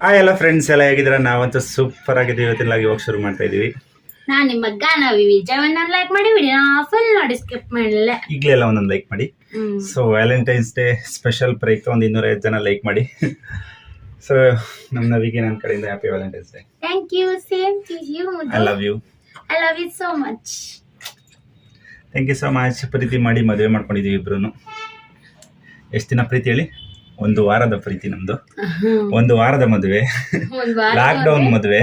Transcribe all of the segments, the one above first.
ಆ ಎಲ್ಲ ಫ್ರೆಂಡ್ಸ್ ಎಲ್ಲ ಹೇಗಿದ್ದೀರಾ? ನಾವಂತೂ ಸೂಪರ್ ಆಗಿದ್ದೀವಿ. ಇವತ್ತಿನ ಇವಾಗ ಶುರು ಮಾಡ್ತಾ ಇದೀವಿ ನಾನು ನಿಮ್ಮ ನಾವಿ ವಿಜಯವನ್ನ ಲೈಕ್ ಮಾಡಿ ವಿಡಿಯೋ ಫುಲ್ ನೋಡಿ ಸ್ಕಿಪ್ ಮಾಡಲ್ಲ ಈಗಲೇ ಎಲ್ಲ ಒಂದೊಂದು ಲೈಕ್ ಮಾಡಿ. ಸೊ ವ್ಯಾಲೆಂಟೈನ್ಸ್ ಡೇ ಸ್ಪೆಷಲ್ ಪ್ರಯುಕ್ತ ಒಂದು ಇನ್ನೂರೈವತ್ತು ಜನ ಲೈಕ್ ಮಾಡಿ. ಸೊ ನಮ್ಮ ನವಿಗೆ ನನ್ನ ಕಡೆಯಿಂದ happy valentine's day thank you same to you I love you I love you so much thank you so much ಪ್ರೀತಿ ಮಾಡಿ ಮದುವೆ ಮಾಡ್ಕೊಂಡಿದ್ದೀವಿ ಇಬ್ರು ಎಷ್ಟು ದಿನ ಪ್ರೀತಿ ಹೇಳಿ? ಒಂದು ವಾರದ ಪ್ರೀತಿ ನಮ್ದು. ಒಂದು ವಾರದ ಮದುವೆ. ಲಾಕ್ ಡೌನ್ ಲಾಕ್ಡೌನ್ ಮದುವೆ.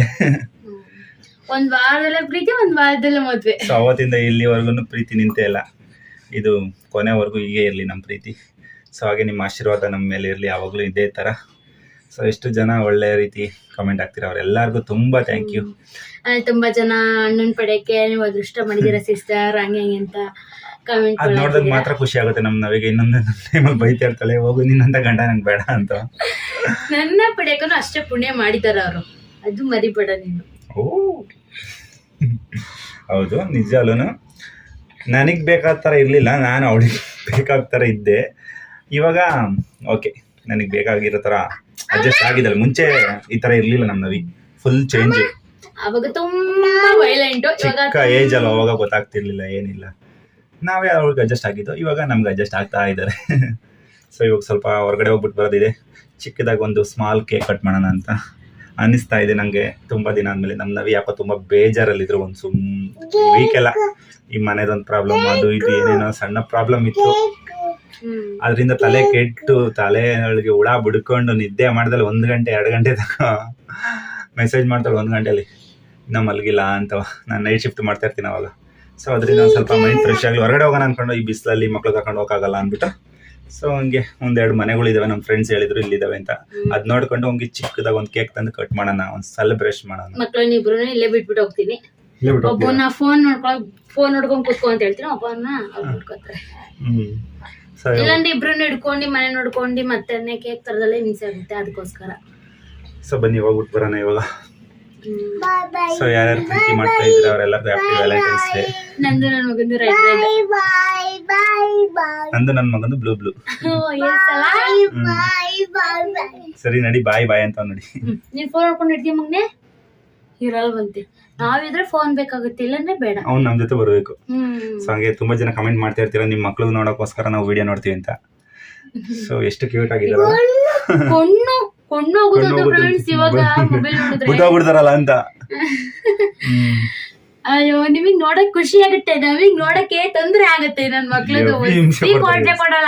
ಒಂದ್ ವಾರದಲ್ಲ ಪ್ರೀತಿ ಒಂದ್ ವಾರದಲ್ಲ ಮದ್ವೆ. ಸೊ ಅವತ್ತಿಂದ ಇಲ್ಲಿವರೆಗೂ ಪ್ರೀತಿ ನಿಂತೇ ಇಲ್ಲ. ಇದು ಕೊನೆವರೆಗೂ ಹೀಗೆ ಇರಲಿ ನಮ್ಮ ಪ್ರೀತಿ. ಸೊ ಹಾಗೆ ನಿಮ್ಮ ಆಶೀರ್ವಾದ ನಮ್ಮ ಮೇಲೆ ಇರಲಿ ಯಾವಾಗಲೂ ಇದೇ ತರ. ಸೊ ಎಷ್ಟು ಜನ ಒಳ್ಳೆ ರೀತಿ ಕಮೆಂಟ್ ಆಗ್ತೀರ ಅವರೆಲ್ಲರಿಗೂ ತುಂಬಾ ಥ್ಯಾಂಕ್ ಯು ತುಂಬಾ ಜನ ಅಣ್ಣನ್ ಪಡೆಯಕ್ಕೆ ನೀವು ಅದೃಷ್ಟ ಮಾಡಿದಿರ ಸಿಸ್ಟರ್ ಹಂಗೆ ಹಂಗೆ ಅಂತ. ಕಮೆಂಟ್ ಅದು ನೋಡಿದಾಗ ಮಾತ್ರ ಖುಷಿ ಆಗುತ್ತೆ ನಮ್ಮ ನವಿಗೆ ಇನ್ನೊಂದು ಟೈಮಲ್ಲಿ ಬೈತಾ ಇರ್ತಾಳೆ ಹೋಗು ನಿನ್ನಂತ ಗಂಡ ನಂಗೆ ಬೇಡ ಅಂತ. ನನ್ನ ಪಡೆಯಕ್ಕೂ ಅಷ್ಟೇ ಪುಣ್ಯ ಮಾಡಿದಾರ ಅವರು. ಅದು ಮರಿಬೇಡ ನೀನು. ಓ. ಹೌದು ನಿಜಾಲೂ ನನಗೆ ಬೇಕಾದ ಥರ ಇರಲಿಲ್ಲ ನಾನು ಅವಳಿಗೆ ಬೇಕಾದ ಥರ ಇದ್ದೆ. ಇವಾಗ ಓಕೆ ನನಗೆ ಬೇಕಾಗಿರೋ ಥರ ಅಡ್ಜಸ್ಟ್ ಆಗಿದ್ದಲ್ಲ ಮುಂಚೆ ಈ ಥರ ಇರಲಿಲ್ಲ ನಮ್ಮ ನವಿ. ಫುಲ್ ಚೇಂಜ್ ಅವಾಗ ತುಂಬಾ ವೈಲೆಂಟ್ ಚಿಕ್ಕ ಏಜ್ ಅಲ್ಲ ಅವಾಗ ಗೊತ್ತಾಗ್ತಿರ್ಲಿಲ್ಲ ಏನಿಲ್ಲ. ನಾವೇ ಅವ್ರಿಗೆ ಅಡ್ಜಸ್ಟ್ ಆಗಿದ್ದು, ಇವಾಗ ನಮ್ಗೆ ಅಡ್ಜಸ್ಟ್ ಆಗ್ತಾ ಇದ್ದಾರೆ. ಸೊ ಇವಾಗ ಸ್ವಲ್ಪ ಹೊರಗಡೆ ಹೋಗ್ಬಿಟ್ಟು ಬರೋದಿದೆ. ಚಿಕ್ಕದಾಗಿ ಒಂದು ಸ್ಮಾಲ್ ಕೇಕ್ ಕಟ್ ಮಾಡೋಣ ಅಂತ ಅನಿಸ್ತಾ ಇದೆ ನನಗೆ ತುಂಬ ದಿನ ಆದ್ಮೇಲೆ ನಮ್ಮ ನವಿ ಯಾಕೋ ತುಂಬ ಬೇಜಾರಲ್ಲಿದ್ರು ಒಂದು ಸುಮ್ ವೀಕ್ ಎಲ್ಲ. ಈ ಮನೆದೊಂದು ಪ್ರಾಬ್ಲಮ್ ಅದು ಇದು, ಏನೇನೋ ಸಣ್ಣ ಪ್ರಾಬ್ಲಮ್ ಇತ್ತು. ಅದರಿಂದ ತಲೆ ಕೆಟ್ಟು, ತಲೆ ಒಳಗೆ ಹುಳ ಬಿಡ್ಕೊಂಡು ನಿದ್ದೆ ಮಾಡ್ದಲ್ಲಿ ಒಂದು ಗಂಟೆ, ಎರಡು ಗಂಟೆ ತನಕ ಮೆಸೇಜ್ ಮಾಡ್ತಾಳೆ ಒಂದು ಗಂಟೆಯಲ್ಲಿ, ಇನ್ನೂ ಮಲಗಿಲ್ಲ ಅಂತ. ನಾನು ನೈಟ್ ಶಿಫ್ಟ್ ಮಾಡ್ತಾ ಇರ್ತೀನಿ ಅವಾಗ. ಸೊ ಅದರಿಂದ ಒಂದು ಸ್ವಲ್ಪ ಮೈಂಡ್ ಫ್ರೆಶ್ ಆಗಲಿ ಹೊರಗಡೆ ಹೋಗೋಣ ಅನ್ಕೊಂಡು ಈ ಬಿಸಿಲಲ್ಲಿ ಮಕ್ಳು ಕರ್ಕೊಂಡು ಹೋಗೋಕ್ಕಾಗಲ್ಲ ಅಂದ್ಬಿಟ್ಟು ಸೊ ಹಂಗೆ ಒಂದೆರಡು ಮನೆಗಳಿದಾವೆ ನಮ್ಮ ಫ್ರೆಂಡ್ಸ್ ಹೇಳಿದ್ರು ಇಲ್ಲಿದ್ದಾವೆ ಅಂತ. ಅದ್ ನೋಡ್ಕೊಂಡು ಹಂಗೆ ಚಿಕ್ಕದಾಗ ಒಂದು ಕೇಕ್ ತಂದು ಕಟ್ ಮಾಡೋಣ ಒಂದು ಸೆಲೆಬ್ರೇಷನ್ ಮಾಡೋಣ. ಮಕ್ಕಳನ್ನ ಇಬ್ರು ಇಲ್ಲೇ ಬಿಟ್ಬಿಟ್ಟು ಹೋಗ್ತೀನಿ. ಒಬ್ಬನ ಫೋನ್ ನೋಡ್ಕೊಳಕ್ ಫೋನ್ ನೋಡ್ಕೊಂಡ್ ಕೂತ್ಕೊ ಅಂತ ಹೇಳ್ತೀನಿ ಒಬ್ಬನ ನೋಡ್ಕೊತಾರೆ. ಇಲ್ಲಾಂದ್ರೆ ಇಬ್ರನ್ನ ಹಿಡ್ಕೊಂಡು ಮನೆ ನೋಡ್ಕೊಂಡು ಮತ್ತೆ ಕೇಕ್ ತರದಲ್ಲೇ ಹಿಂಸೆ ಆಗುತ್ತೆ ಅದಕ್ಕೋಸ್ಕರ. ಸೊ ಬನ್ನಿ ಹೋಗ್ಬಿಟ್ಟು ಬರೋಣ ಇವಾಗ. ಸೊ ಯಾರ್ಯಾರು ಪ್ರೀತಿ ಮಾಡ್ತಾ ಇದ್ರೆ ಅವರೆಲ್ಲರಿಗೂ ಹ್ಯಾಪಿ ವ್ಯಾಲೆಂಟೈನ್ಸ್ ಡೇ ನಂದು ನನ್ನ ಮಗಂದು ನಂದು ನನ್ನ ಮಗಂದು ಬ್ಲೂ ಬ್ಲೂ ಸರಿ ನಡಿ ಬಾಯ್ ಬಾಯ್ ಅಂತ ನೋಡಿ. ನೀನ್ ಫೋನ್ ನೋಡ್ಕೊಂಡು ಇಡ್ತೀಯ ಮಗ್ನೆ? ಇರಲ್ಲ ಬಂತೆ. ನಾವಿದ್ರೆ ಫೋನ್ ಬೇಕಾಗುತ್ತೆ ಇಲ್ಲಂದ್ರೆ ಬೇಡ. ಅವ್ನು ನಮ್ಮ ಜೊತೆ ಬರಬೇಕು. ಹ್ಮ್. ಸೊ ಹಂಗೆ ತುಂಬಾ ಜನ ಕಮೆಂಟ್ ಮಾಡ್ತಾ ಇರ್ತೀರ ನಿಮ್ಮ ಮಕ್ಳು ನೋಡೋಕ್ಕೋಸ್ಕರ ನಾವು ವಿಡಿಯೋ ನೋಡ್ತೀವಿ ಅಂತ. ಸೊ ಎಷ್ಟು ಕ್ಯೂಟ್ ಆಗಿದಾರ ಹೋಗುತ್ತೆ. ಫ್ರೆಂಡ್ಸ್ ಇವಾಗ ಮೊಬೈಲ್ ನೋಡಿದ್ರೆ. ಬಿಟ್ಟೋಗ್ಬಿಡ್ತಾರಲ್ಲ ಅಂತ. ಅಯ್ಯೋ ನಿಮಗ್ ನೋಡಕ್ ಖುಷಿ ಆಗುತ್ತೆ ನಮಗ್ ನೋಡಕ್ಕೆ ತೊಂದ್ರೆ ಆಗುತ್ತೆ ನನ್ ಹಿಂಸೆ ಕೋಟೆ ಕೊಡಲ್ಲ.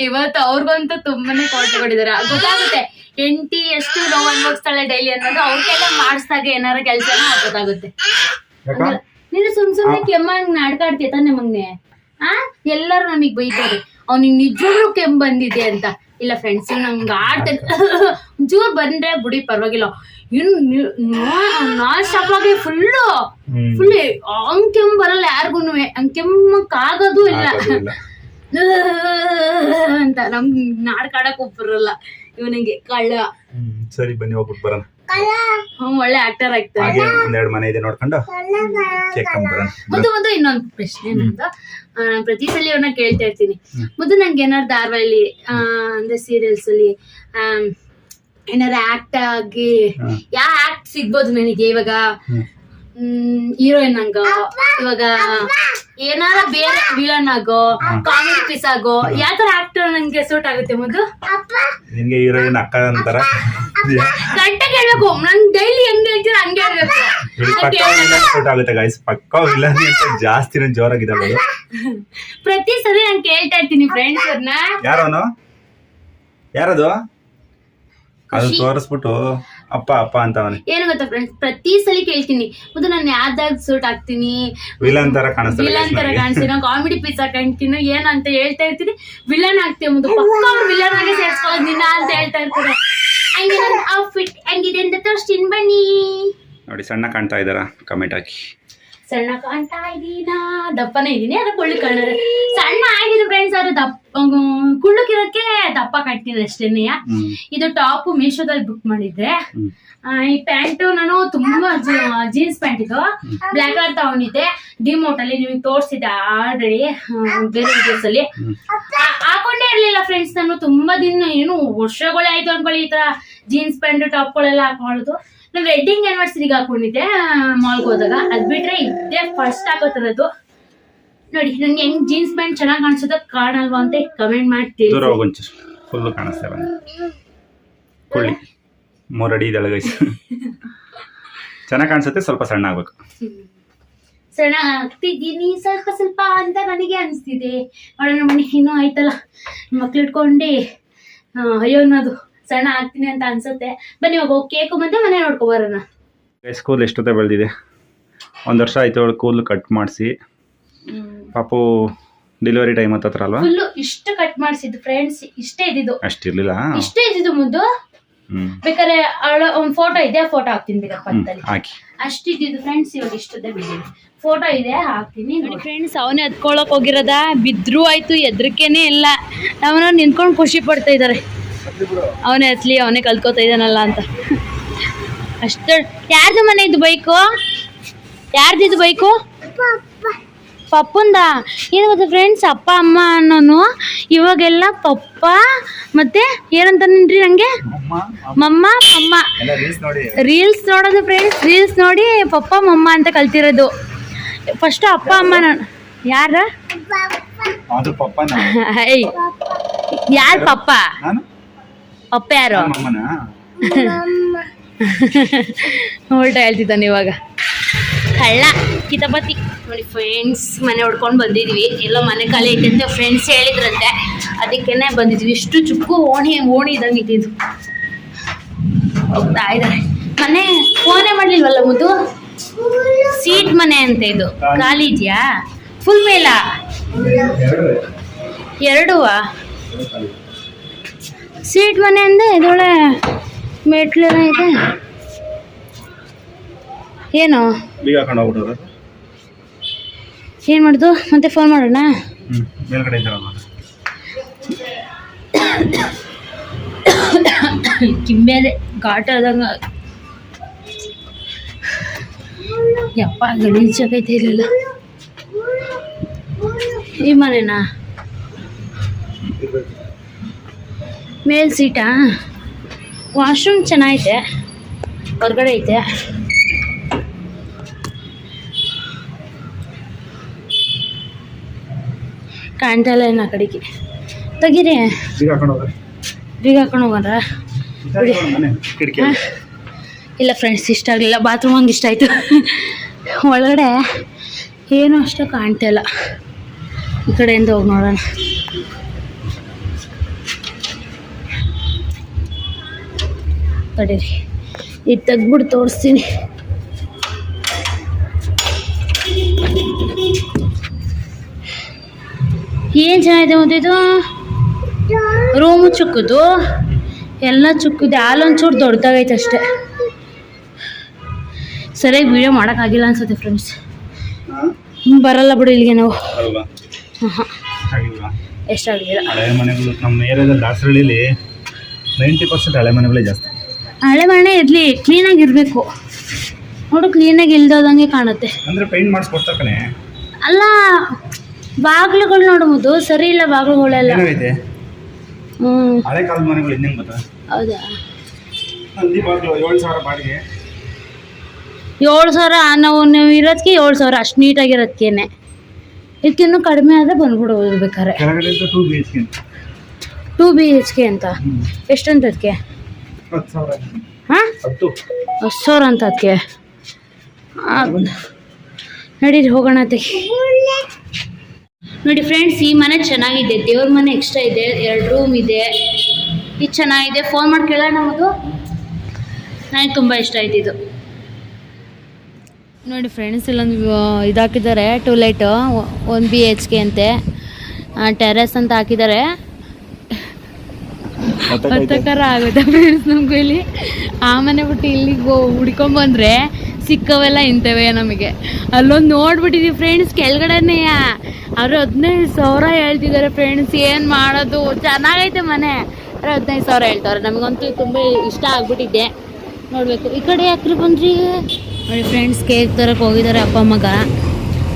ಇವತ್ತು ಅವ್ರಿಗಂತೂ ತುಂಬಾನೇ ಕೋಟೆ ಕೊಟ್ಟಿದಾರೆ ಗೊತ್ತಾಗುತ್ತೆ ಎಂಟಿ ಎಷ್ಟು ನೋವು ಅನ್ಭವಿಸ್ತಾಳೆ ಡೈಲಿ ಅನ್ನೋದು ಅವ್ರಿಗೆಲ್ಲ ಮಾಡಿಸ್ದಾಗ ಏನಾರ ಕೆಲಸ ಗೊತ್ತಾಗುತ್ತೆ? ನೀನು ಸುಮ್ ಸುಮ್ನೆ ಕೆಮ್ಮಂಗ್ ನಾಟಕ ಆಡ್ತೀಯ ತಾನೆ ಮಗ್ನೆ? ಆ? ಎಲ್ಲರೂ ನಮಗ್ ಬೈತಾರೆ. ಅವ್ನಿಗೆ ನಿಜವಾಗ್ಲೂ ಕೆಮ್ಮು ಬಂದಿದೆ ಅಂತ. ಇಲ್ಲ ಫ್ರೆಂಡ್ಸ್ ನಂಗೆ ಆಟ ಒಂಚೂರು ಬಂದ್ರೆ ಬಿಡಿ ಪರವಾಗಿಲ್ಲ. ಇನ್ನು ನಾನ್ ಸ್ಟಾಪ್ ಆಗಿ ಫುಲ್ಲು. ಫುಲ್ ಅಂಕೆಮ್ ಕೆಮ್ಮು ಬರಲ್ಲ ಯಾರಿಗೂ ಹಂಗ್ ಕೆಮ್ಮಕ್ ಆಗೋದು ಇಲ್ಲ. ಅಂತ ನಮ್ ನಾಡ್ಕಾಡಕ್ ಒಬ್ಬರಲ್ಲ ಬರಲ್ಲ. ಇವನಿಗೆ ಕಳ್ಳ. ಸರಿ ಬನ್ನಿ ಹೋಗ್ಬಿಟ್ಟು ಬರೋಣ. ಅವ್ನ್ ಒಳ್ಳೆ ಆಕ್ಟರ್ ಆಗ್ತಾರೆ. ಹಾಗೆ ಒಂದೆರಡು ಮನೆ ಇದೆ ನೋಡ್ಕೊಂಡು ಕೇಕ್ ಬರೋಣ. ಮುದ್ದು ಮುದ್ದು ಇನ್ನೊಂದು ಪ್ರಶ್ನೆ ನಂದು ಆ, ನಾನ್ ಪ್ರತಿ ಸಲ ಅವ್ರನ್ನ ಕೇಳ್ತಾ ಇರ್ತೀನಿ. ಮುದ್ದು ನಂಗೆ ಏನಾರು ಧಾರಾವಾಹಿಲಿ ಆ, ಅಂದ್ರೆ ಸೀರಿಯಲ್ಸ್ ಅಲ್ಲಿ ಏನಾರ ಆಕ್ಟ್ ಆಗಿ ಹ್ಮ್. ಯಾವ ಆಕ್ಟ್ ಸಿಗ್ಬೋದು ನನಗೆ ಇವಾಗ? ಹ್ಮ್. ಹೀರೋಯಿನ್ ಆಗೋ ಇವಾಗ ಏನಾರ ಬೇರೆ ವಿಲನ್ ಆಗೋ ಕಾಮಿಡಿ ಪೀಸ್ ಆಗೋ ಯಾವ ತರ ಆಕ್ಟರ್ ನಂಗೆ ಸೂಟ್ ಆಗುತ್ತೆ ಮುದ್ದು? ನಿನ್ಗೆ ಹೀರೋಯಿನ್ ಅಕ್ಕ ಅಂತಾರ? ಗಂಟೆ ಕೇಳ್ಬೇಕು ನಂಗೆ ಡೈಲಿ ಹೆಂಗ್ ಹೇಳ್ತೀರ ಹಂಗೆ ಹೇಳ್ಬೇಕು. ಸೂಟ್ ಆಗುತ್ತೆ ಗೈಸ್ ಪಕ್ಕ ವಿಲನ್ ಜಾಸ್ತಿನ ಜೋರಾಗಿದ್ದಾಳೆ ಅವಳು. ಪ್ರತಿ ಸರಿ ನಾನು ಕೇಳ್ತಾ ಇರ್ತೀನಿ ಫ್ರೆಂಡ್ಸ್ ಅವ್ರನ್ನ ಯಾರವನು? ಯಾರದು? ಅದು ತೋರಿಸ್ಬಿಟ್ಟು. ಅಪ್ಪ ಅಪ್ಪ ಅಂತವನೆ ಏನು ಗೊತ್ತಾ ಫ್ರೆಂಡ್ಸ್ ಪ್ರತಿ ಸಲ ಕೇಳ್ತೀನಿ. ಮತ್ತು ನಾನು ಯಾವ್ದಾಗ ಸೂಟ್ ಹಾಕ್ತೀನಿ? ವಿಲನ್ ತರ ಕಾಣಿಸ್ತಾರೆ ವಿಲನ್ ತರ ಕಾಣಿಸ್ತೀನಿ ಕಾಮಿಡಿ ಪೀಸ್ ಕಾಣ್ತೀನಿ ಏನಂತ ಹೇಳ್ತಾ ಇರ್ತೀನಿ. ವಿಲನ್ ಆಗ್ತೀವಿ ಮುಂದೆ ಪಕ್ಕ ಅವ್ರು ವಿಲನ್ ಆಗಿ ಸೇರ್ಸ್ಕೊಳ್ಳೋದು ನಿನ್ನ ಅಂತ ಹೇಳ್ತಾ ಇರ್ತಾರೆ. ಹಂಗೆ ನನ್ನ ಔಟ್ಫಿಟ್ ಹೆಂಗಿದೆ ಅಂತ ತೋರಿಸ್ತೀನಿ ಬನ್ನಿ. ನೋಡಿ ಸಣ್ಣ ಕಾಣ್ತಾ ಇದ್ದಾರಾ? ಕಮೆಂಟ್ ಹಾಕಿ. ಸಣ್ಣ ಕಾಣ್ತಾ ಇದೀನಾ? ದಪ್ಪನೇ ಇದ್ದೀನಿ ಅದ ಕುಳ್ಳು ಕಾಣೋದು ಸಣ್ಣ ಆಗಿದ್ದೀನಿ ಫ್ರೆಂಡ್ಸ್ ಅದು ದಪ್ಪ ಕುಳ್ಳಕ್ಕಿರೋಕ್ಕೆ ದಪ್ಪ ಕಟ್ಟಿದ್ರೆ ಅಷ್ಟೇನೆಯ ಇದು ಟಾಪ್ ಮೀಶೋದಲ್ಲಿ ಬುಕ್ ಮಾಡಿದ್ರೆ ಈ ಪ್ಯಾಂಟು ನಾನು ತುಂಬಾ ಜೀನ್ಸ್ ಪ್ಯಾಂಟ್ ಇದು. ಬ್ಲ್ಯಾಕ್ ಕಲರ್ ತಗೊಂಡಿದ್ದೆ. ಡಿಮೋಟ್ ಅಲ್ಲಿ ನಿಮಗೆ ತೋರಿಸಿದ್ದೆ ಆಲ್ರೆಡಿ ಬೇರೆ ಡ್ರೆಸ್ ಅಲ್ಲಿ. ಹಾಕೊಂಡೇ ಇರ್ಲಿಲ್ಲ ಫ್ರೆಂಡ್ಸ್ ನಾನು ತುಂಬಾ ದಿನ ಏನು ವರ್ಷಗಳೇ ಆಯ್ತು ಅನ್ಕೊಳ್ಳಿ ಈ ತರ ಜೀನ್ಸ್ ಪ್ಯಾಂಟ್ ಟಾಪ್ಗಳೆಲ್ಲ ಹಾಕೊಳ್ಳೋದು. ನಾನು ವೆಡ್ಡಿಂಗ್ ಆನಿವರ್ಸರಿಗೆ ಹಾಕೊಂಡಿದ್ದೆ ಮಾಲ್ಗೆ ಹೋದಾಗ. ಅದ್ ಬಿಟ್ರೆ ಇದೇ ಫಸ್ಟ್ ಹಾಕೋತಿರೋದು. ನೋಡಿ ನಂಗೆ ಹೆಂಗ್ ಜೀನ್ಸ್ ಪ್ಯಾಂಟ್ ಚೆನ್ನಾಗಿ ಕಾಣಿಸೋದ ಕಾಣಲ್ವಾ ಅಂತ ಕಮೆಂಟ್ ಮಾಡಿ ದೂರ ತಿಳಿಸಿ ಹೋಗೊಂಚು ಫುಲ್ ಕಾಣಿಸ್ತಾ ಬಂದ ಕೊಳ್ಳಿ ಮೂರಡಿ ಇದೆಲ್ಲ ಗೈಸ್ ಚೆನ್ನಾಗಿ ಕಾಣಿಸುತ್ತೆ ಸ್ವಲ್ಪ ಸಣ್ಣ ಆಗ್ಬೇಕು. ಸಣ್ಣ ಆಗ್ತಿದ್ದೀನಿ. ಸ್ವಲ್ಪ ಸ್ವಲ್ಪ ಅಂತ ನನಗೆ ಅನಿಸ್ತಿದೆ. ನೋಡೋಣ ಮನೆ ಇನ್ನೂ ಆಯ್ತಲ್ಲ. ಮಕ್ಳು ಇಟ್ಕೊಂಡು. ಅಯ್ಯೋ ಅನ್ನೋದು. ಸಣ್ಣ ಆಗ್ತೀನಿ ಅಂತ ಅನ್ಸುತ್ತೆ. ಬನ್ನಿ ಇವಾಗ ಹೋಗಿ ಕೇಕು ಮತ್ತೆ ಮನೆ ನೋಡ್ಕೊ ಬರೋಣ. ಗೈಸ್ ಕೂದಲು ಎಷ್ಟೊತ್ತೆ ಬೆಳೆದಿದೆ? ಒಂದು ವರ್ಷ ಆಯ್ತು ಅವಳು ಕೂದಲು ಕಟ್ ಮಾಡಿಸಿ. ಪಾಪು ಡೆಲಿವರಿ ಟೈಮ್ ಹತ್ತತ್ರ ಅಲ್ವಾ? ಫುಲ್ಲು ಇಷ್ಟು ಕಟ್ ಮಾಡಿಸಿದ್ದು ಫ್ರೆಂಡ್ಸ್ ಇಷ್ಟೇ ಇದ್ದಿದ್ದು. ಅಷ್ಟಿರ್ಲಿಲ್ಲ ಇಷ್ಟೇ ಇದ್ದಿದ್ದು ಮುದ್ದು. ಬೇಕಾದ್ರೆ ಅವಳ ಒಂದು ಫೋಟೋ ಇದೆ ಫೋಟೋ ಹಾಕ್ತೀನಿ ಈಗ ಹಾಕಿ. ಅಷ್ಟಿದ್ದು ಫ್ರೆಂಡ್ಸ್ ಇವಾಗ ಇಷ್ಟದೇ ಬಿದ್ದೀನಿ ಫೋಟೋ ಇದೆ ಹಾಕ್ತೀನಿ ಫ್ರೆಂಡ್ಸ್ ಅವನೇ ಹತ್ಕೊಳಕ್ ಹೋಗಿರೋದ? ಬಿದ್ರೂ ಆಯ್ತು ಎದ್ರಿಕೆನೆ ಇಲ್ಲ. ಅವನ ನಿಂತ್ಕೊಂಡು ಖುಷಿ ಪಡ್ತಾ ಇದ್ದಾರೆ ಅವನೇ ಹತ್ಲಿ ಅವನೇ ಕಲ್ತ್ಕೋತಾ ಇದ್ದಾನಲ್ಲ ಅಂತ. ಅಷ್ಟು ಯಾರ್ದು ಮನೆ ಇದು ಬೈಕು? ಯಾರ್ದು ಇದು ಬೈಕು? ಪಪ್ಪಂದ? ಏನು ಗೊತ್ತ ಫ್ರೆಂಡ್ಸ್ ಅಪ್ಪ ಅಮ್ಮ ಅನ್ನೋನು ಇವಾಗೆಲ್ಲ ಪಪ್ಪ ಮತ್ತೆ ಏನಂತ ನಿನ್ರಿ ನಂಗೆ? ಮಮ್ಮ ಪಮ್ಮ. ರೀಲ್ಸ್ ನೋಡಿ. ರೀಲ್ಸ್ ನೋಡೋದು ಫ್ರೆಂಡ್ಸ್ ರೀಲ್ಸ್ ನೋಡಿ ಪಪ್ಪ ಮಮ್ಮ ಅಂತ ಕಲ್ತಿರೋದು. ಫಸ್ಟ್ ಅಪ್ಪ ಅಮ್ಮ ಯಾರು ಯಾರ ಯಾರು ಪಪ್ಪ? ಪಪ್ಪ ಯಾರು ಉಲ್ಟಾ ಹೇಳ್ತಿದ್ದಾನೆ ಇವಾಗ. ಕಳ್ಳ ಕಿತಪತಿ. ನೋಡಿ ಫ್ರೆಂಡ್ಸ್ ಮನೆ ಹೊಡ್ಕೊಂಡು ಬಂದಿದ್ವಿ. ಎಲ್ಲೋ ಮನೆ ಖಾಲಿ ಐತೆ ಅಂತ ಫ್ರೆಂಡ್ಸ್ ಹೇಳಿದ್ರಂತೆ. ಅದಕ್ಕೇನೆ ಬಂದಿದ್ವಿ. ಇಷ್ಟು ಚುಕ್ಕು ಓಣಿ ಓಣಿ ಇದ್ದಂಗೆ ಇದ್ದಿದ್ದು ಹೋಗ್ತಾ ಇದ್ದಾರೆ ಮನೆ ಫೋನೇ ಮಾಡ್ಲಿಲ್ವಲ್ಲ ಮುದ್ದು? ಸೀಟ್ ಮನೆ ಅಂತ ಇದು. ಖಾಲಿ ಇದೆಯಾ? ಫುಲ್ ಮೇಲ ಎರಡುವಾ? ಸೀಟ್ ಮನೆ ಅಂದೆ ಇದೊಳೆ ಮೆಟ್ಲು ಇದೆ. ಏನು? ಏನ್ ಹಾಕೊಂಡು ಹೋಗ್ಬಿಡೋರು ಏನು ಮಾಡ್ದು? ಮತ್ತೆ ಫೋನ್ ಮಾಡೋಣ? ಮೇಲ್ಗಡೆ ಕಿಮ್ಮೇಲೆ ಘಾಟ ಆದಂಗ. ಯಪ್ಪ ಗಲೀಜಾಗೈತೆ ಇರಲಿಲ್ಲ ಈ ಮನೆನಾ? ಮೇಲ್ ಸೀಟಾ? ವಾಶ್ರೂಮ್ ಚೆನ್ನಾಗೈತೆ. ಹೊರಗಡೆ ಐತೆ. ಕಾಣ್ತಾ ಇಲ್ಲ ಏನು ಆ ಕಡೆಗೆ. ತೆಗೀರಿ. ಬೀಗ ಹಾಕೊಂಡು ಹೋಗ್ರ. ಹೋಗೋಣ? ಇಲ್ಲ ಫ್ರೆಂಡ್ಸ್ ಇಷ್ಟ ಆಗಲಿಲ್ಲ. ಬಾತ್ರೂಮ್ ಹಂಗೆ ಇಷ್ಟ ಆಯಿತು. ಒಳಗಡೆ ಏನು ಅಷ್ಟು ಕಾಣ್ತಾ ಇಲ್ಲ. ಈ ಕಡೆಯಿಂದ ಹೋಗಿ ನೋಡೋಣ. ತಡೀರಿ. ಇದು ತೆಗ್ದ್ಬಿಟ್ಟು ತೋರಿಸ್ತೀನಿ. ಏನು ಚೆನ್ನಾಗಿದೆ ಒಂದು ಇದು? ರೂಮು ಚುಕ್ಕದು. ಎಲ್ಲ ಚುಕ್ಕಿದೆ. ಹಾಲೊಂಚೂರು ದೊಡ್ಡದಾಗೈತೆ ಅಷ್ಟೇ. ಸರಿಯಾಗಿ ವಿಡಿಯೋ ಮಾಡೋಕ್ಕಾಗಿಲ್ಲ ಅನ್ಸುತ್ತೆ ಫ್ರೆಂಡ್ಸ್ ಬರಲ್ಲ ಬಿಡು ಇಲ್ಲಿಗೆ ನಾವು. ಹಾಂ ಹಾಂ ಎಷ್ಟಾಗಲಿಲ್ಲ ಹಳೆ ಮನೆಗಳು ನಮ್ಮ ಏರಿಯಾದಲ್ಲಿ ದಾಸರಳ್ಳಿಲಿ ನೈಂಟಿ ಪರ್ಸೆಂಟ್ ಹಳೆ ಮನೆಗಳೇ ಜಾಸ್ತಿ. ಹಳೆ ಬಣ್ಣ ಇರಲಿ ಕ್ಲೀನಾಗಿ ಇರಬೇಕು. ನೋಡು ಕ್ಲೀನಾಗಿ ಇಲ್ದೋದಂಗೆ ಕಾಣುತ್ತೆ. ಅಂದ್ರೆ ಪೇಂಟ್ ಮಾಡಿಸ್ಕೊಡ್ತಾರೆ ಕಣೆ? ಅಲ್ಲ ಬಾಗಿಲುಗಳು ನೋಡ್ಬೋದು ಸರಿ ಇಲ್ಲ ಬಾಗ್ಲುಗಳೆಲ್ಲ. ಹ್ಞೂ ಹಳೆ ಕಾಲದ ಮನೆಗಳು ಇನ್ನೇನು ಗೊತ್ತಾ? ಹೌದಾ? ಬಾಗಿಲು ಏಳು ಸಾವಿರ ಬಾಡಿಗೆ. ಏಳು ಸಾವಿರ ನಾವು ನೀವು ಇರೋದಕ್ಕೆ ಏಳು ಸಾವಿರ ಅಷ್ಟು ನೀಟಾಗಿರೋದಕ್ಕೇನೆ ಇದಕ್ಕಿನ್ನೂ ಕಡಿಮೆ ಆದರೆ ಬಂದ್ಬಿಡ್ಬೋದು ಕೆಳಗಡೆ two B H K two B H K ಅಂತ. ಅದಕ್ಕೆ ಹತ್ತು ಸಾವಿರ ಹಾಂ? ಹತ್ತು. ಸಾವಿರ ಅಂತ ಅದಕ್ಕೆ? ನಡೀರಿ ಹೋಗೋಣ ತೆಗಿ ನೋಡಿ ಫ್ರೆಂಡ್ಸ್ ಈ ಮನೆ ಚೆನ್ನಾಗಿದೆ. ದೇವ್ರ ಮನೆ ಎಕ್ಸ್ಟ್ರಾ ಇದೆ ಎರಡು ರೂಮ್ ಇದೆ. ಇದು ಚೆನ್ನಾಗಿದೆ. ಫೋನ್ ಮಾಡಿ ಕೇಳೋಣ ನಮ್ಮದು ನನಗೆ ತುಂಬ ಇಷ್ಟ ಆಯ್ತು ಇದು. ನೋಡಿ ಫ್ರೆಂಡ್ಸ್ ಇಲ್ಲೊಂದು ಇದಾಕಿದ್ದಾರೆ two light one B H K ಅಂತೆ. ಟೆರೆಸ್ ಅಂತ ಹಾಕಿದ್ದಾರೆ. ಹತ್ತಕ್ಕರ ಆಗುತ್ತೆ ಫ್ರೆಂಡ್ಸ್ ನಮ್ಗೆ ಇಲ್ಲಿ ಆ ಮನೆ ಬಿಟ್ಟು ಇಲ್ಲಿಗೆ ಹುಡ್ಕೊಂಬಂದ್ರೆ ಸಿಕ್ಕವೆಲ್ಲ ಇಂಥವೆ ನಮಗೆ. ಅಲ್ಲೊಂದು ನೋಡ್ಬಿಟ್ಟಿದೀವಿ ಫ್ರೆಂಡ್ಸ್ ಕೆಳಗಡೆನೇ. ಅವ್ರು ಹದಿನೈದು ಸಾವಿರ ಹೇಳ್ತಿದ್ದಾರೆ ಫ್ರೆಂಡ್ಸ್ ಏನು ಮಾಡೋದು? ಚೆನ್ನಾಗೈತೆ ಮನೆ. ಅವ್ರು ಹದಿನೈದು ಸಾವಿರ ಹೇಳ್ತಾರೆ ನಮಗಂತೂ ತುಂಬ ಇಷ್ಟ ಆಗ್ಬಿಟ್ಟಿದ್ದೆ. ನೋಡಬೇಕು. ಈ ಕಡೆ ಯಾಕ್ರಿ ಬಂದ್ರಿ? ನೋಡಿ ಫ್ರೆಂಡ್ಸ್ ಕೇಕ್ ತರಕ್ಕೆ ಹೋಗಿದ್ದಾರೆ ಅಪ್ಪ, ಮಗ.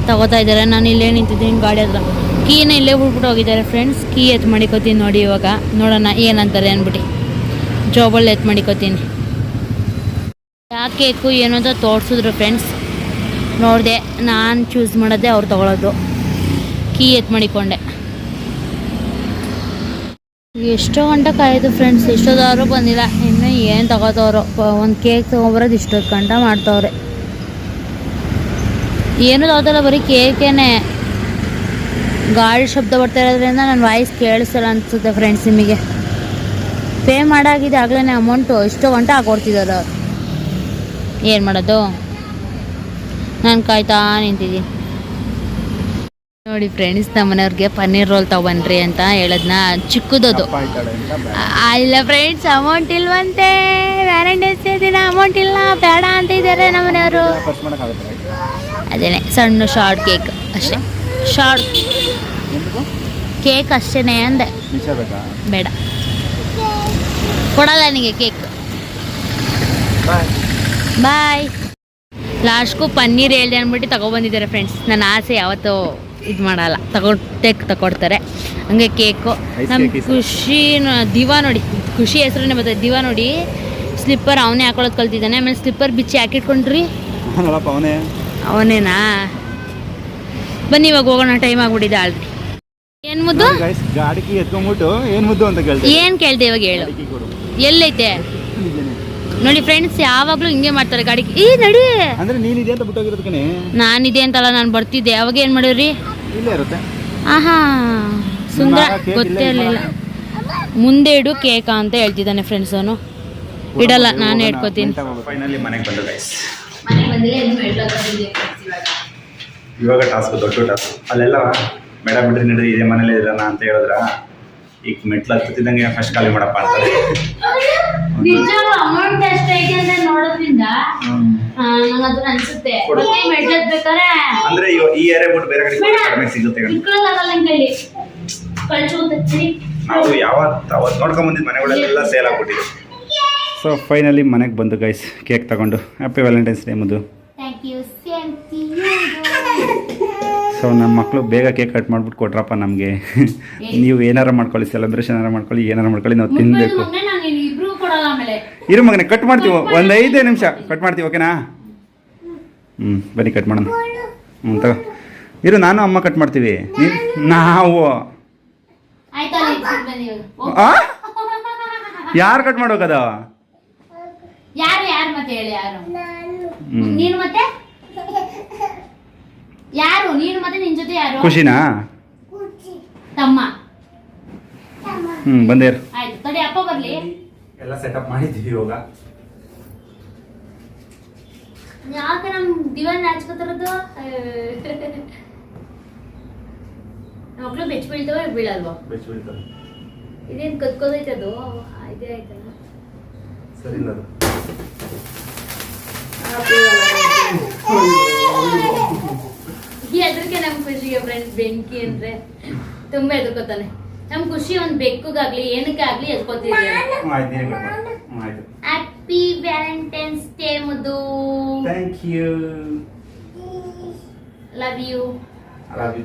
ತಗೋತಾ ಇದ್ದಾರೆ ನಾನು ಇಲ್ಲೇ ನಿಂತಿದ್ದೀನಿ, ಗಾಡಿ ಹತ್ರ. ಕೀನ ಇಲ್ಲೇ ಬಿಟ್ಬಿಟ್ಟು ಹೋಗಿದ್ದಾರೆ ಫ್ರೆಂಡ್ಸ್ ಕೀ ಎತ್ ಮಾಡಿಕೋತೀನಿ ನೋಡಿ ಇವಾಗ. ನೋಡೋಣ ಏನಂತಾರೆ ಅಂದ್ಬಿಟ್ಟು ಜಾಬಲ್ಲಿ ಎತ್ ಮಾಡಿಕೋತೀನಿ. ಯಾಕೆ ಏನು ಅಂತ ತೋರಿಸಿದ್ರು ಫ್ರೆಂಡ್ಸ್ ನೋಡಿದೆ, ನಾನು ಚೂಸ್ ಮಾಡೋದೆ ಅವ್ರು ತೊಗೊಳೋದು. ಕೀ ಎತ್ ಮಾಡಿಕೊಂಡೆ. ಎಷ್ಟೋ ಗಂಟೆ ಕಾಯಿತು ಫ್ರೆಂಡ್ಸ್ ಎಷ್ಟೋದವರು ಬಂದಿಲ್ಲ. ಇನ್ನು ಏನು ತಗೋತವ್ರು? ಒಂದು ಕೇಕ್ ತೊಗೊಬರೋದು ಇಷ್ಟೊತ್ತು ಗಂಟೆ ಮಾಡ್ತವ್ರೆ. ಏನು ತಗೋತಲ್ಲ, ಬರೀ ಕೇಕೇನೆ ಗಾಳಿ ಶಬ್ದ ಬರ್ತಾ ಇರೋದ್ರಿಂದ ನನ್ನ ವಾಯ್ಸ್ ಕೇಳಿಸಲ್ಲ ಅನ್ಸುತ್ತೆ ಫ್ರೆಂಡ್ಸ್ ನಿಮಗೆ. ಪೇ ಮಾಡಾಗಿದೆ ಆಗ್ಲೇ ಅಮೌಂಟು ಎಷ್ಟೋ ಗಂಟೆ ಹಾಕೊಡ್ತಿದ್ದಾರೆ ಅವ್ರು. ಏನು ಮಾಡೋದು? ನಾನು ಕಾಯ್ತಾ ನಿಂತಿದ್ದೀನಿ. ನೋಡಿ ಫ್ರೆಂಡ್ಸ್ ನಮ್ಮನೆಯವ್ರಿಗೆ ಪನ್ನೀರ್ ರೋಲ್ ತಗೊಂಡ್ರಿ ಅಂತ ಹೇಳದ್ನ? ಚಿಕ್ಕದದು. ಇಲ್ಲ ಫ್ರೆಂಡ್ಸ್ ಅಮೌಂಟ್ ಇಲ್ವಂತೆ. ವ್ಯಾಲೆಂಟೈನ್ಸ್ ಡೇ ದಿನ ಅಮೌಂಟ್ ಇಲ್ಲ ಬೇಡ ಅಂತ ಇದ್ದಾರೆ ನಮ್ಮನೆಯವರು. ಅದೇನೆ ಸಣ್ಣ ಶಾರ್ಟ್ ಕೇಕ್ ಅಷ್ಟೇ. ಶಾರ್ಟ್ ಕೇಕ್ ಅಷ್ಟೇನೆ ಅಂದೆ. ಬೇಡ. ಕೊಡಲ್ಲ ನನಗೆ ಕೇಕ್. ಬಾಯ್ ಲಾಸ್ಟ್ಗೂ ಪನ್ನೀರ್ ಹೇಳ್ದೆ ಅಂದ್ಬಿಟ್ಟು ತಗೊಬಂದಿದ್ದಾರೆ ಫ್ರೆಂಡ್ಸ್ ನನ್ನ ಆಸೆ ಯಾವತ್ತೂ ಇದು ಮಾಡಲ್ಲ. ತಗೊಟ್ಟೆ ತಗೊಡ್ತಾರೆ ಹಂಗೆ ಕೇಕು. ನಮ್ಮ ಖುಷಿ ದಿವಾ ನೋಡಿ. ಖುಷಿ ಹೆಸರನ್ನೇ ಬರ್ತದೆ. ದಿವಾ ನೋಡಿ. ಸ್ಲಿಪ್ಪರ್ ಅವನೇ ಹಾಕೊಳ್ಳೋದು ಕಲ್ತಿದ್ದಾನೆ. ಆಮೇಲೆ ಸ್ಲಿಪ್ಪರ್ ಬಿಚ್ಚಿ ಹಾಕಿಟ್ಕೊಂಡ್ರಿ. ಅವನೇ? ಅವನೇನಾ? ಬನ್ನಿ ಇವಾಗ ಹೋಗೋಣ. ಟೈಮ್ ಆಗ್ಬಿಟ್ಟಿದೆ ಆಲ್ರೆಡಿ. ಏನು ಮುದ್ದು? ಗಾಡಿಗೆ ಎತ್ಕೊಂಡ್ಬಿಟ್ಟು ಏನ್ ಮುದ್ದು ಅಂತ ಕೇಳ್ತಾರೆ ಏನ್ ಕೇಳ್ದೆ ಇವಾಗ ಹೇಳು. ಎಲ್ಲೈತೆ? ನೋಡಿ ಫ್ರೆಂಡ್ಸ್ ಯಾವಾಗಲೂ ಹಿಂಗೆ ಮಾಡ್ತಾರೆ ಗಾಡಿಗೆ ಈ ನಡಿ. ಅಂದ್ರೆ ನೀನಿದೆ ಅಂತ ಬಿಟ್ಟೋಗಿರೋದು ಕಣೆ. ಇದೆ ಅಂತಲ್ಲ ನಾನು ಬರ್ತಿದ್ದೆ. ಅವಾಗ ಏನ್ ಮಾಡಿದ್ರಿ? ಇಲ್ಲೇ ಇರುತ್ತೆ. ಆಹಾ ಸುಂದರ. ಗೊತ್ತೇ ಇಲ್ಲೇ ಇರಲಿಲ್ಲ. ಮುಂದೆ ಇಡು ಕೇಕ ಅಂತ ಹೇಳ್ತಿದ್ದಾನೆ ಫ್ರೆಂಡ್ಸ್ ಅವನು. ಇಡಲ್ಲ ನಾನು ಹೇಳ್ಕೊತೀನಿ. ಫೈನಲಿ ಮನೆಗೆ ಬಂದು ಗೈಸ್ ಇವಾಗ. ಟಾಸ್ಕ್ ದೊಡ್ಡ ಟಾಸ್ಕ್ ಅಲ್ಲೆಲ್ಲ ಬೇಡ ಬಿಡ್ರಿ ನಡ್ರಿ ಇದೇ ಮನೇಲಿ ಇರೋಣ ಅಂತ ಹೇಳಿದ್ರ. ಈಗ ಮೆಟ್ಲು ಹತ್ತುತ್ತಿದ್ದಂಗೆ ಫಸ್ಟ್ ಖಾಲಿ ಮಾಡಪ್ಪ ಅಮೌಂಟ್ ಅಂತ ನೋಡೋದ್ರಿಂದ ನಂಗದು ಅನ್ಸುತ್ತೆ. ಕೊಡು. ಮತ್ತೆ ಮೆಟ್ಲದ್ ಬೇಕಾರೆ ಅಂದ್ರೆ ಇವ- ಈ ಏರಿಯಾ ಬಿಟ್ಟು ಬೇರೆ ಕಡೆ. ಕಡಿಮೆ ಸಿಗುತ್ತೆ ಕಣೆ. ಇಟ್ಕೊಳ್ಳೋದಾಗಲ್ಲ ಹೇಳಿ ಕಳ್ಸೋಗುತ್ತೆ ನಾವು ಯಾವತ್ತು ಅವತ್ತು ನೋಡ್ಕೊಂಡ್ ಬಂದಿದ್ದು ಮನೆಗಳೆಲ್ಲ ಸೇಲ್ ಆಗ್ಬಿಟ್ಟಿದೆ. ಸೊ ಫೈನಲಿ ಮನೆಗೆ ಬಂದು ಗೈಸ್ ಕೇಕ್ ತಗೊಂಡು. ಹ್ಯಾಪಿ ವ್ಯಾಲೆಂಟೈನ್ಸ್ ಡೇ ಮುದ್ದು ಥ್ಯಾಂಕ್ ಯು ಸೇಮ್ ಸೊ ನಮ್ಮ ಮಕ್ಕಳು ಬೇಗ ಕೇಕ್ ಕಟ್ ಮಾಡ್ಬಿಟ್ಟು ಕೊಟ್ರಪ್ಪ ನಮಗೆ. ನೀವು ಏನಾರ ಮಾಡ್ಕೊಳ್ಳಿ ಸೆಲೆಬ್ರೇಷನ್ ಏನಾರ ಮಾಡ್ಕೊಳ್ಳಿ ಏನಾರ ಮಾಡ್ಕೊಳ್ಳಿ ನಾವು ತಿನ್ನಬೇಕು ಇರು ಮಗನೇ ಕಟ್ ಮಾಡ್ತೀವಿ? ಒಂದು ಐದೇ ನಿಮಿಷ ಕಟ್ ಮಾಡ್ತೀವಿ ಓಕೆನಾ ಹ್ಞೂ ಬನ್ನಿ ಕಟ್ ಮಾಡೋಣ. ಹ್ಞೂ ತಗೋ. ಇರು ನಾನು ಅಮ್ಮ ಕಟ್ ಮಾಡ್ತೀವಿ. ನಾವು. ಯಾರು ಕಟ್ ಮಾಡೋಕದ ಹ್ಞೂ ಯಾರು? ನೀನು ಮತ್ತೆ ನಿನ್ ಜೊತೆ ಯಾರು? ಖುಷಿನಾ? ತಮ್ಮ. ಹ್ಮ್ ಬಂದೆ ಆಯ್ತು ತಡಿ ಅಪ್ಪ ಬರ್ಲಿ. ಎಲ್ಲ ಸೆಟಪ್ ಮಾಡಿದ್ದೀವಿ ಇವಾಗ. ಯಾಕೆ ನಮ್ ದಿವಾನ್ ನಾಚ್ಕೋತಿರೋದು? ಮಕ್ಳು ಬೆಚ್ಚ ಬೀಳ್ತಾವ ಬೀಳಲ್ವಾ ಇದೇನ್ ಕತ್ಕೋದೈತೆ ಅದು? ಇದೇ ಆಯ್ತಲ್ಲ. ಸರಿ ಇಲ್ಲ ಅದು ಈ ಅದ್ರಕ್ಕೆ ನಮ್ ಖುಷಿಗೆ ಫ್ರೆಂಡ್ಸ್ ಬೆಂಕಿ ಅಂದ್ರೆ ತುಂಬಾ ಎದ್ಕೋತಾನೆ ನಮ್ ಖುಷಿ ಒಂದ್ ಬೆಕ್ಕುಗಾಗ್ಲಿ ಏನಕ್ಕೆ ಆಗ್ಲಿ ಹ್ಯಾಪಿ ವ್ಯಾಲೆಂಟೈನ್ಸ್ ಡೇ ಮದು thank you love you love you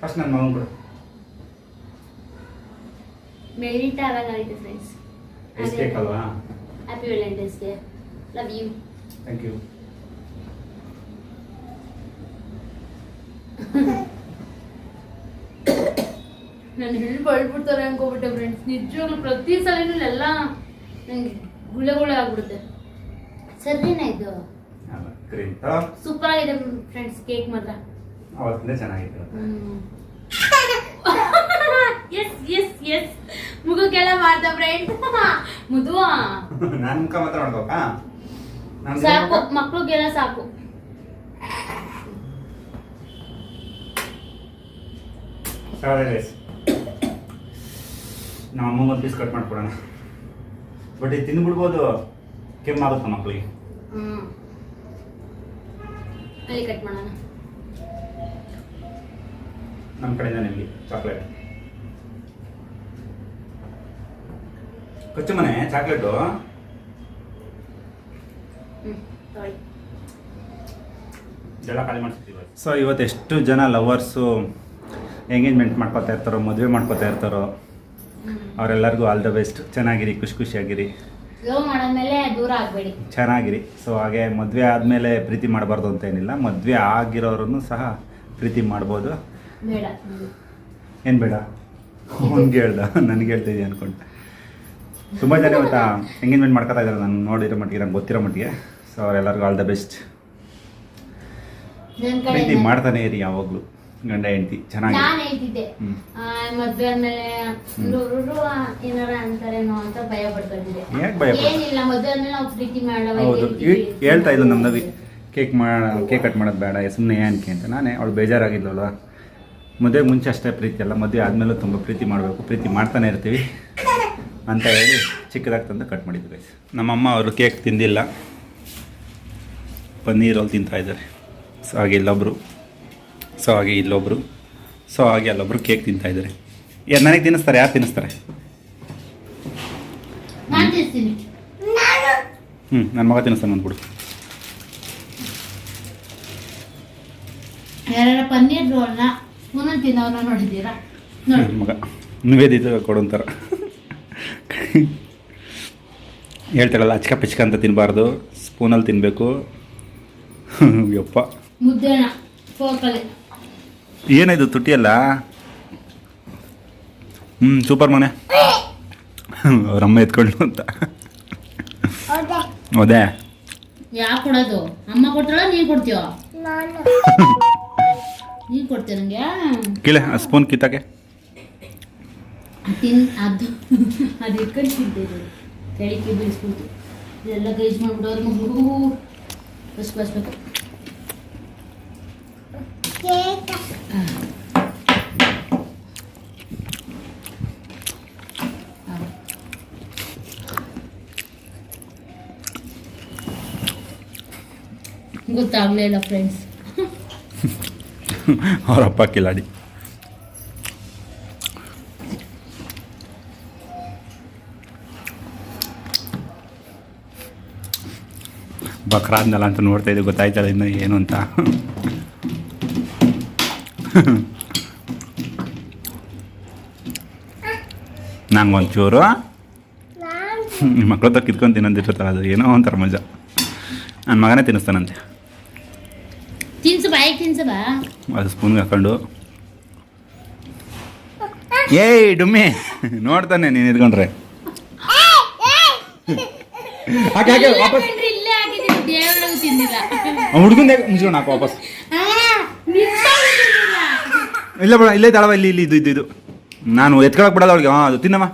first ನನ್ನ ಮಗನ ಕೊಡು. Melt ಆಗಾಗೈತೆ friends happy valentine's day love you thank you ನಾನು ಹಿಡಿದು ಬಳ್ಬಿಡ್ತಾರೆ ಅನ್ಕೋಬಿಟ್ಟೆ ಫ್ರೆಂಡ್ಸ್ ನಿಜವಾಗ್ಲೂ ಪ್ರತಿ ಸಲನೂ ಎಲ್ಲ ನಂಗೆ ಗುಳೆ ಗುಳೆ ಆಗ್ಬಿಡುತ್ತೆ. ಸರಿನಾ ಇದು? ಸೂಪರ್ ಆಗಿದೆ ಫ್ರೆಂಡ್ಸ್ ಕೇಕ್ ಮಾತ್ರ. ಅವತ್ತಿಂದ ಚೆನ್ನಾಗಿತ್ತು. ಎಸ್ ಎಸ್ ಎಸ್ ಮುಖಕ್ಕೆಲ್ಲ ಮಾಡ್ದ ಫ್ರೆಂಡ್ ಮುದುವಾ ನಾನು ಮುಖ ಮಾತ್ರ ಮಾಡ್ಬೇಕಾ ಸಾಕು ಮಕ್ಳಿಗೆಲ್ಲ ಸಾಕು. ನಮ್ಮ ಅಮ್ಮ ಒಂದು ಪೀಸ್ ಕಟ್ ಮಾಡ್ಕೊಡೋಣ. ಬಟ್ ಇದು ತಿಂದ್ಬಿಡ್ಬೋದು ಕೆಮ್ಮಾಗುತ್ತೆ ಮಕ್ಕಳಿಗೆ ಕಟ್ ಮಾಡೋಣ. ನಮ್ಮ ಕಡೆಯಿಂದ ನಿಮಗೆ ಚಾಕ್ಲೇಟ್ ಕೊಚ್ಚು ಮನೆ ಚಾಕ್ಲೇಟು ಸೊ ಇವತ್ತು ಎಷ್ಟು ಜನ ಲವರ್ಸು ಎಂಗೇಜ್ಮೆಂಟ್ ಮಾಡ್ಕೊತಾ ಇರ್ತಾರೋ ಮದುವೆ ಮಾಡ್ಕೊತಾ ಇರ್ತಾರೋ ಅವರೆಲ್ಲರಿಗೂ ಆಲ್ ದ ಬೆಸ್ಟ್ ಚೆನ್ನಾಗಿರಿ ಖುಷಿ ಖುಷಿಯಾಗಿರಿ. ಲವ್ ಮಾಡಾದ್ಮೇಲೆ ದೂರ ಆಗಬೇಡಿ. ಚೆನ್ನಾಗಿರಿ. ಸೊ ಹಾಗೆ ಮದುವೆ ಆದಮೇಲೆ ಪ್ರೀತಿ ಮಾಡಬಾರ್ದು ಅಂತ ಏನಿಲ್ಲ. ಮದುವೆ ಆಗಿರೋರನ್ನು ಸಹ ಪ್ರೀತಿ ಮಾಡ್ಬೋದು. ಬೇಡ. ಏನು ಬೇಡ? ಅವ್ನಿಗೆ ಹೇಳ್ದ. ನನಗೆ ಹೇಳ್ತಾ ಇದೀಯ ಅನ್ಕೊಂಡು. ತುಂಬ ಜನ ಇವತ್ತು ಎಂಗೇಜ್ಮೆಂಟ್ ಮಾಡ್ಕೊತಾ ಇದ್ದಾರೆ ನಾನು ನೋಡಿರೋ ಮಟ್ಟಿಗೆ ನಂಗೆ ಗೊತ್ತಿರೋ ಮಟ್ಟಿಗೆ. ಸೊ ಅವರೆಲ್ಲರಿಗೂ ಆಲ್ ದ ಬೆಸ್ಟ್ ಪ್ರೀತಿ ಮಾಡ್ತಾನೆ ಇರಿ ಯಾವಾಗಲೂ. ಗಂಡ ಹೆಂಡತಿ ಚೆನ್ನಾಗಿ ನಾನ್ ಹೇಳ್ತಿದ್ದೆ. ಆ, ಮದ್ವೆ ಆದ್ಮೇಲೆ ಹುಡುಗರು ಏನಾರ ಅಂತಾರೇನೋ ಅಂತ ಭಯ ಪಡ್ಕೊಂಡಿದ್ದೆ. ಯಾಕೆ ಭಯ ಏನಿಲ್ಲ ಮದ್ವೆ ಆದ್ಮೇಲೆ ನಾವು ಪ್ರೀತಿ ಮಾಡವ ಹೌದು. ಈ- ಹೇಳ್ತಾ ಇದ್ಲು ನಮ್ಮ ನವಿ ಕೇಕ್ ಮಾಡ ಕೇಕ್ ಕಟ್ ಮಾಡೋದು ಬೇಡ ಸುಮ್ಮನೆ ಏನಕ್ಕೆ ಅಂತ. ನಾನೇ ಅವಳು ಬೇಜಾರಾಗಿದ್ಲಲ್ವ? ಮದುವೆ ಮುಂಚೆ ಅಷ್ಟೇ ಪ್ರೀತಿ ಅಲ್ಲ ಮದುವೆ ಆದಮೇಲೂ ತುಂಬ ಪ್ರೀತಿ ಮಾಡಬೇಕು ಪ್ರೀತಿ ಮಾಡ್ತಾನೆ ಇರ್ತೀವಿ ಅಂತ ಹೇಳಿ ಚಿಕ್ಕದಾಗಿ ತಂದು ಕಟ್ ಮಾಡಿದ್ವಿ ನಮ್ಮ ನಮ್ಮಮ್ಮ ಅವರು ಕೇಕ್ ತಿಂದಿಲ್ಲ. ಪನ್ನೀರಲ್ಲಿ ತಿಂತಾ ಇದ್ದಾರೆ. ಸೊ ಹಾಗೆ ಇಲ್ಲೊಬ್ಬರು ಸೊ ಹಾಗೆ ಇಲ್ಲೊಬ್ಬರು ಸೊ ಹಾಗೆ ಅಲ್ಲೊಬ್ಬರು ಕೇಕ್ ತಿಂತಾ ಇದ್ದಾರೆ ಯಾರು ನನಗೆ ತಿನ್ನಿಸ್ತಾರೆ ಯಾರು ತಿನ್ನಿಸ್ತಾರೆ? ಹ್ಞೂ ನನ್ನ ಮಗ ತಿನ್ನಿಸ್ತಾನೆ ಅಂದ್ಬಿಡು. ಪನ್ನೀರ್ ರೋಲ್ನ ನೋಡಿದ್ದೀರಾ? ಮಗ. ನಿವೇದಿತ ಕೊಡೋಂತಾರ ಹೇಳ್ತಾರಲ್ಲ ಅಚ್ಕ ಪಿಚ್ಕ ಅಂತ ತಿನ್ನಬಾರ್ದು ಸ್ಪೂನಲ್ಲಿ ತಿನ್ನಬೇಕು ಯಪ್ಪ. ಮುದ್ದೆ ಫೋಕಲ್ಲಿ ಏನಿದು ತುಟಿಯಲ್ಲ ಹ್ಞೂ ಸೂಪರ್ ಮನೆ ಅವ್ರಮ್ಮ ಎತ್ಕೊಂಡು ಅಂತ ಹೌದೇ ಯಾಕೆ ಕೊಡೋದು ಅಮ್ಮ ಕೊಡ್ತಾಳ ನೀನ್ ಕೊಡ್ತೀವ ನೀನು ಕೊಡ್ತೀಯ ನನಗೆ ಕೀಳೆ ಆ ಸ್ಪೂನ್ ಕಿತ್ತಾಕೆ ತಿನ್ ಅದು ಅದು ಇಟ್ಕೊಂಡು ತಿಂತಿದ್ರು ಕೆಳಕ್ಕೆ ಬೀಳಿಸ್ಬಿಡ್ತು ಇದೆಲ್ಲ ಗೈಜ್ ಮಾಡ್ಬಿಟ್ಟು ಅವ್ರ ಬಸ್ ಬಸ್ಬೇಕು ಗೊತ್ತಾಗ್ಲೇ ಫ್ರೆಂಡ್ಸ್ ಅವರಪ್ಪ ಕಿಲಾಡಿ. ಬಕ್ರಾದ್ನಲ್ಲ ಅಂತ ನೋಡ್ತಾ ಇದ್ದೆ ಗೊತ್ತಾಯ್ತಲ್ಲ ಇನ್ನು ಏನು ಅಂತ. ನಂಗೆ ಒಂಚೂರು ನಿಮ್ಮ ಮಕ್ಳ ಹತ್ರ ಕಿತ್ಕೊಂಡು ತಿನ್ನೋದಿರ್ತಲ್ಲ ಅದು ಏನೋ ಒಂಥರ ಮಜಾ. ನನ್ನ ಮಗನೇ ತಿನ್ನಿಸ್ತಾನಂತೆ. ತಿನ್ಸು ಬಾಯಿಗೆ ತಿನ್ಸು ಬಾ? ಅದು ಸ್ಪೂನ್ಗೆ ಹಾಕೊಂಡು. ಏಯ್ ಡುಮ್ಮಿ ನೋಡ್ತಾನೆ ನೀನು ಇದ್ಕೊಂಡ್ರೆ. ಹುಡ್ಗಂದೇ ಮುಚ್ಕೊಂಡು ಹಾಕು ವಾಪಸ್. ಇಲ್ಲ ಬೇಡ ಇಲ್ಲೇ ತಾಳವ ಇಲ್ಲಿ ಇಲ್ಲಿ ಇದು ಇದು ಇದು. ನಾನು ಎತ್ಕೊಳಕ್ ಬಿಡಲ್ಲ ಅವಳಿಗೆ ಹಾಂ ಅದು ತಿನ್ನಮ್ಮ.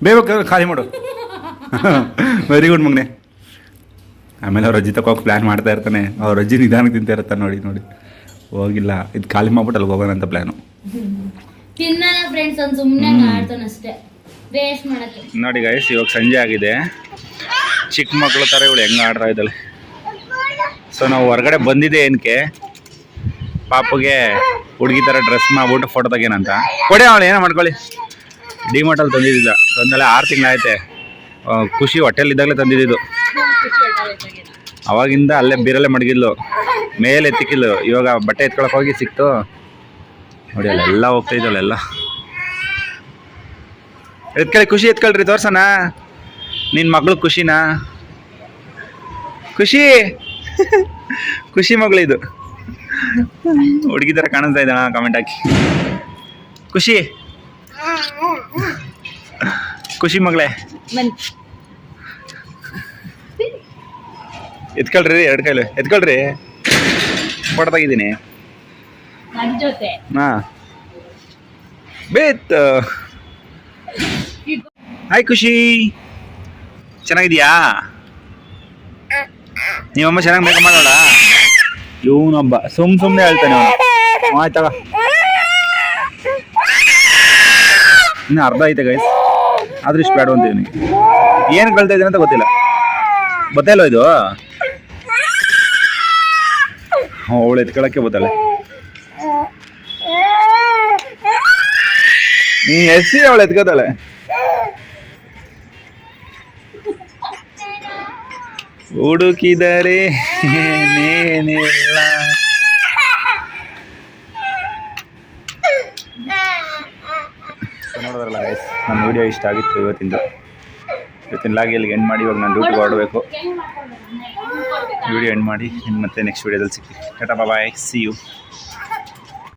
ಬೇಗ ಖಾಲಿ ಮಾಡು. ವೆರಿ ಗುಡ್ ಮಗ್ನೆ. ಆಮೇಲೆ ಅವ್ರ ಅಜ್ಜಿ ತಗೋಕೆ ಪ್ಲ್ಯಾನ್ ಮಾಡ್ತಾ ಇರ್ತಾನೆ. ಅವ್ರ ಅಜ್ಜಿ ನಿಧಾನಕ್ಕೆ ತಿಂತಾ ಇರ್ತಾನೆ ನೋಡಿ ನೋಡಿ. ಹೋಗಿಲ್ಲ. ಇದು ಖಾಲಿ ಮಾಡ್ಬಿಟ್ಟು ಅಲ್ಲಿ ಹೋಗೋಣ ಅಂತ ಪ್ಲ್ಯಾನು ತಿನ್ನಲ್ಲ ಫ್ರೆಂಡ್ಸ್ ಅವ್ನು ಸುಮ್ಮನೆ ಮಾಡ್ತಾನೆ ಅಷ್ಟೇ ವೇಸ್ಟ್ ಮಾಡಕ್ಕೆ. ನೋಡಿ ಗೈಸ್ ಇವಾಗ ಸಂಜೆ ಆಗಿದೆ. ಚಿಕ್ಕ ಮಕ್ಕಳು ಥರ ಇವಳು ಹೆಂಗೆ ಆಡ್ತಾ ಇದ್ದಾಳೆ. ಸೊ ನಾವು ಹೊರಗಡೆ ಬಂದಿದೆ ಏನಕ್ಕೆ? ಪಾಪಗೆ ಹುಡುಗಿ ಥರ ಡ್ರೆಸ್ ಮಾಡ್ಬಿಟ್ಟು ಫೋಟೋ ತೆಗೇನಂತ ಕೊಡಿ ಅವಳು ಏನೋ ಮಾಡ್ಕೊಳ್ಳಿ. ಡಿಮೋಟ್ ಮಾರ್ಟಲ್ಲಿ ತಂದಿದ್ದಿಲ್ಲ ತಂದಲ್ಲ ಆರು ತಿಂಗಳಾಯ್ತೆ. ಆಯ್ತೆ ಖುಷಿ ಹೊಟ್ಟೆಲ್ ಇದ್ದಾಗಲೇ ತಂದಿದ್ದು ಅವಾಗಿಂದ ಅಲ್ಲೇ ಬೀರಲ್ಲೇ ಮಡಗಿದ್ಲು. ಮೇಲೆ ಎತ್ತಿಕ್ಕಿಲ್ಲ ಇವಾಗ ಬಟ್ಟೆ ಎತ್ಕೊಳಕ್ ಹೋಗಿ ಸಿಕ್ತು. ನೋಡಿ ಅಲ್ಲೆಲ್ಲ ಹೋಗ್ತಾ ಇದ್ದಲ್ಲ ಎತ್ಕೊಳ್ಳಿ ಖುಷಿ ಎತ್ಕೊಳ್ರಿ ತೋರ್ಸೋಣ. ನಿನ್ನ ಮಗಳು ಖುಷಿನಾ? ಖುಷಿ? ಖುಷಿ ಮಗಳು ಇದು. ಹುಡುಗಿ ಥರ ಕಾಣಿಸ್ತಾ ಇದ್ದಾನ ಕಾಮೆಂಟ್ ಹಾಕಿ. ಖುಷಿ? ಖುಷಿ ಮಗಳೇ. ಎತ್ಕೊಳ್ರಿ ಎರಡು ಕೈಲು. ಎತ್ಕೊಳ್ರಿ ಫೋಟೋ ತೆಗಿದ್ದೀನಿ ಹಾ. ಬೇತ್ ಹಾಯ್ ಖುಷಿ. ಚೆನ್ನಾಗಿದ್ಯಾ? ನೀವಮ್ಮ ಚೆನ್ನಾಗಿ ಮೇಕಪ್ ಮಾಡೋಣ ಇವನೊಬ್ಬ ಸುಮ್ ಸುಮ್ಮನೆ ಹೇಳ್ತಾನೆ ಅವನು ಆಯ್ತಗ ಇನ್ನು ಅರ್ಧ ಐತೆ ಗೈಸ್ ಆದ್ರೂ ಇಷ್ಟು ಬೇಡ ಅಂತ ಏನು ಕಳ್ತಾ ಇದ್ದೀನಿ ಅಂತ ಗೊತ್ತಿಲ್ಲ ಗೊತ್ತಿಲ್ಲ ಇದು? ಅವಳು ಎತ್ಕೊಳಕ್ಕೆ ಹೋದಳೆ ನೀ ಎಸ್ಸಿ ಅವಳು ಎತ್ಕೋತಾಳೆ. ಹುಡುಕಿದರೆ ಏನೇನಿಲ್ಲ So ನೋಡಿದ್ರಲ್ಲ ಗೈಸ್ ನಮ್ಮ ವಿಡಿಯೋ ಇಷ್ಟ ಆಗಿತ್ತು ಇವತ್ತಿಂದ. ಇವತ್ತಿನ ಲಾಗಿ ಎಲ್ಲಿಗೆ ಎಂಡ್ ಮಾಡಿ ಇವಾಗ ನಾನು ಡ್ಯೂಟಿಗೆ ಹೊರಡಬೇಕು. ವಿಡಿಯೋ ಎಂಡ್ ಮಾಡಿ ಇನ್ನು ಮತ್ತೆ ನೆಕ್ಸ್ಟ್ ವಿಡಿಯೋದಲ್ಲಿ ಸಿಕ್ಕಿ ಟಾಟಾ ಬಾಯ್ ಸಿ ಯು